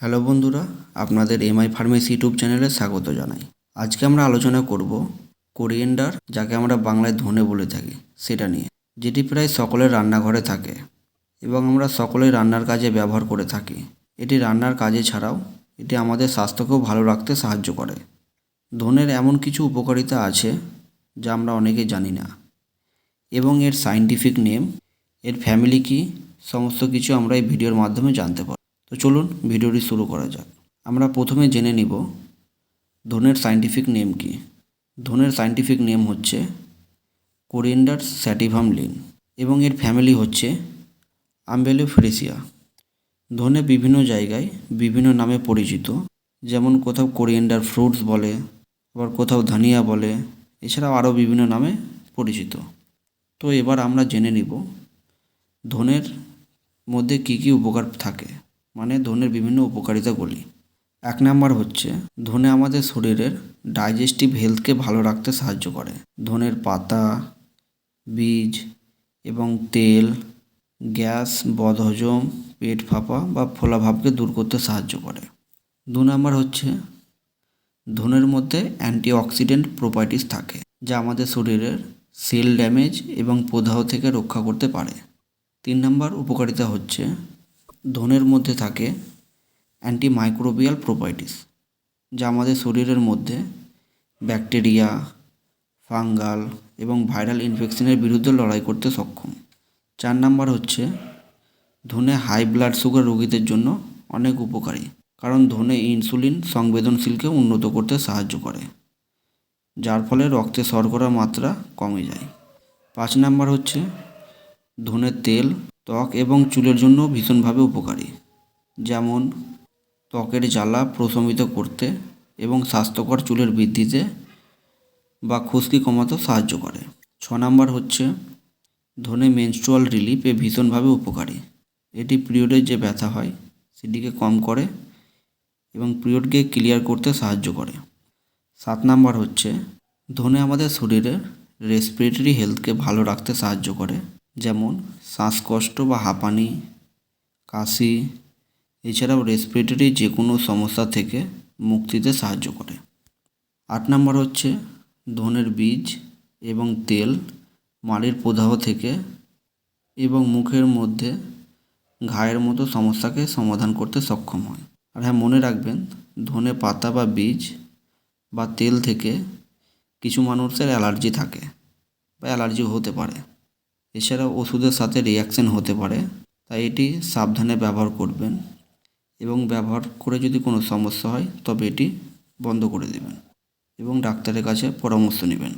Hello বন্ধুরা, আপনাদের MI pharmacy YouTube চ্যানেলে স্বাগত জানাই। আজকে আমরা আলোচনা করব কোরিয়েন্ডার, যাকে আমরা বাংলায় ধনে বলে থাকি, সেটা নিয়ে, যেটি প্রায় সকলের রান্নাঘরে থাকে এবং আমরা সকলেই রান্নার কাজে ব্যবহার করে থাকি। এটি রান্নার কাজে ছাড়াও এটি আমাদের স্বাস্থ্যকেও ভালো রাখতে সাহায্য করে। ধনের এমন কিছু উপকারিতা আছে যা আমরা অনেকেই জানি না। এবং এর সাইন্টিফিক নেম এর ফ্যামিলি কি, সমস্ত কিছু আমরা এই ভিডিওর মাধ্যমে জানতে পারব। তো চলুন ভিডিওটি শুরু করা যাক। আমরা প্রথমে জেনে নিব ধনের সাইন্টিফিক নেম কি। ধনের সাইন্টিফিক নেম হচ্ছে কোরিয়েন্ডার স্যাটিভাম লিন এবং এর ফ্যামিলি হচ্ছে আম্বেলিফ্রেসিয়া ধনে বিভিন্ন জায়গায় বিভিন্ন নামে পরিচিত, যেমন কোথাও কোরিয়েন্ডার ফ্রুটস বলে, আবার কোথাও ধনিয়া বলে, এছাড়াও আরও বিভিন্ন নামে পরিচিত। তো এবার আমরা জেনে নিব ধনের মধ্যে কী কী উপকার থাকে। মানে ধনের বিভিন্ন উপকারিতাগুলি এক নাম্বার হচ্ছে, ধনে আমাদের শরীরের ডাইজেস্টিভ হেলথকে ভালো রাখতে সাহায্য করে। ধনের পাতা, বীজ এবং তেল, গ্যাস, বদহজম, পেট ফাঁপা বা ফোলাভাবকে দূর করতে সাহায্য করে। দু নাম্বার হচ্ছে, ধনের মধ্যে অ্যান্টিঅক্সিডেন্ট প্রপার্টিস থাকে, যা আমাদের শরীরের সেল ড্যামেজ এবং প্রদাহ থেকে রক্ষা করতে পারে। তিন নম্বর উপকারিতা হচ্ছে ধনের মধ্যে থাকে অ্যান্টিমাইক্রোবিয়াল প্রপার্টিস যা আমাদের শরীরের মধ্যে ব্যাকটেরিয়া ফাঙ্গাল এবং ভাইরাল ইনফেকশনের বিরুদ্ধে লড়াই করতে সক্ষম। চার নাম্বার হচ্ছে, ধনে হাই ব্লাড সুগার রোগীদের জন্য অনেক উপকারী, কারণ ধনে ইনসুলিন সংবেদনশীলকে উন্নত করতে সাহায্য করে, যার ফলে রক্তে শর্করার মাত্রা কমে যায়। পাঁচ নাম্বার হচ্ছে ধনের তেল ত্বক এবং চুলের জন্য ভীষণভাবে উপকারী। যেমন, ত্বকের জ্বালা প্রশমিত করতে এবং স্বাস্থ্যকর চুলের বৃদ্ধিতে বা খুশকি কমাতেও সাহায্য করে। ছ নাম্বার হচ্ছে, ধনে মেনস্ট্রুয়াল রিলিফে ভীষণভাবে উপকারী। এটি পিরিয়ডের যে ব্যথা হয়, সেটিকে কম করে এবং পিরিয়ডকে ক্লিয়ার করতে সাহায্য করে। সাত নাম্বার হচ্ছে, ধনে আমাদের শরীরের রেসপিরেটরি হেলথকে ভালো রাখতে সাহায্য করে। যেমন শ্বাসকষ্ট বা হাঁপানি, কাশি, এছাড়াও রেসপিরেটরি যে কোনো সমস্যা থেকে মুক্তিতে সাহায্য করে। আট নম্বর হচ্ছে ধনের বীজ এবং তেল মাড়ির প্রদাহ থেকে এবং মুখের মধ্যে ঘায়ের মতো সমস্যাকে সমাধান করতে সক্ষম হয়। আর হ্যাঁ মনে রাখবেন, ধনে পাতা বা বীজ বা তেল থেকে কিছু মানুষের অ্যালার্জি থাকে বা অ্যালার্জি হতে পারে। এছাড়াও ওষুধের সাথে রিয়াকশান হতে পারে, তাই এটি সাবধানে ব্যবহার করবেন এবং ব্যবহার করে যদি কোনো সমস্যা হয়, তবে এটি বন্ধ করে দেবেন এবং ডাক্তারের কাছে পরামর্শ নেবেন।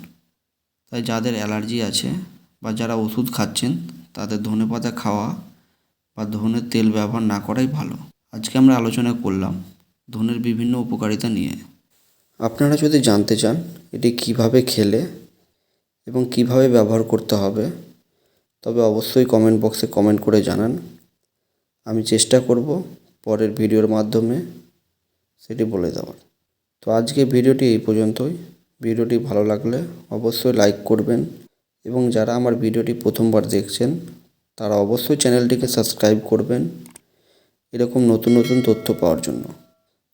তাই যাদের অ্যালার্জি আছে বা যারা ওষুধ খাচ্ছেন, তাদের ধনে পাতা খাওয়া বা ধনের তেল ব্যবহার না করাই ভালো। আজকে আমরা আলোচনা করলাম ধনের বিভিন্ন উপকারিতা নিয়ে। আপনারা যদি জানতে চান এটি কীভাবে খেলে এবং কীভাবে ব্যবহার করতে হবে তবে অবশ্যই কমেন্ট বক্সে কমেন্ট করে জানান। আমি চেষ্টা করব পরের ভিডিওর মাধ্যমে সেটি বলে দেওয়ার। তো আজকে ভিডিওটি এই পর্যন্তই। ভিডিওটি ভালো লাগলে অবশ্যই লাইক করবেন এবং যারা আমার ভিডিওটি প্রথমবার দেখছেন, তারা অবশ্যই চ্যানেলটিকে সাবস্ক্রাইব করবেন এরকম নতুন নতুন তথ্য পাওয়ার জন্য।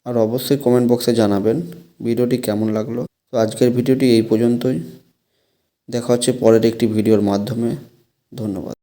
আর অবশ্যই কমেন্ট বক্সে জানাবেন ভিডিওটি কেমন লাগল। তো আজকের ভিডিওটি এই পর্যন্তই। দেখা হচ্ছে পরের একটি ভিডিওর মাধ্যমে। ধন্যবাদ।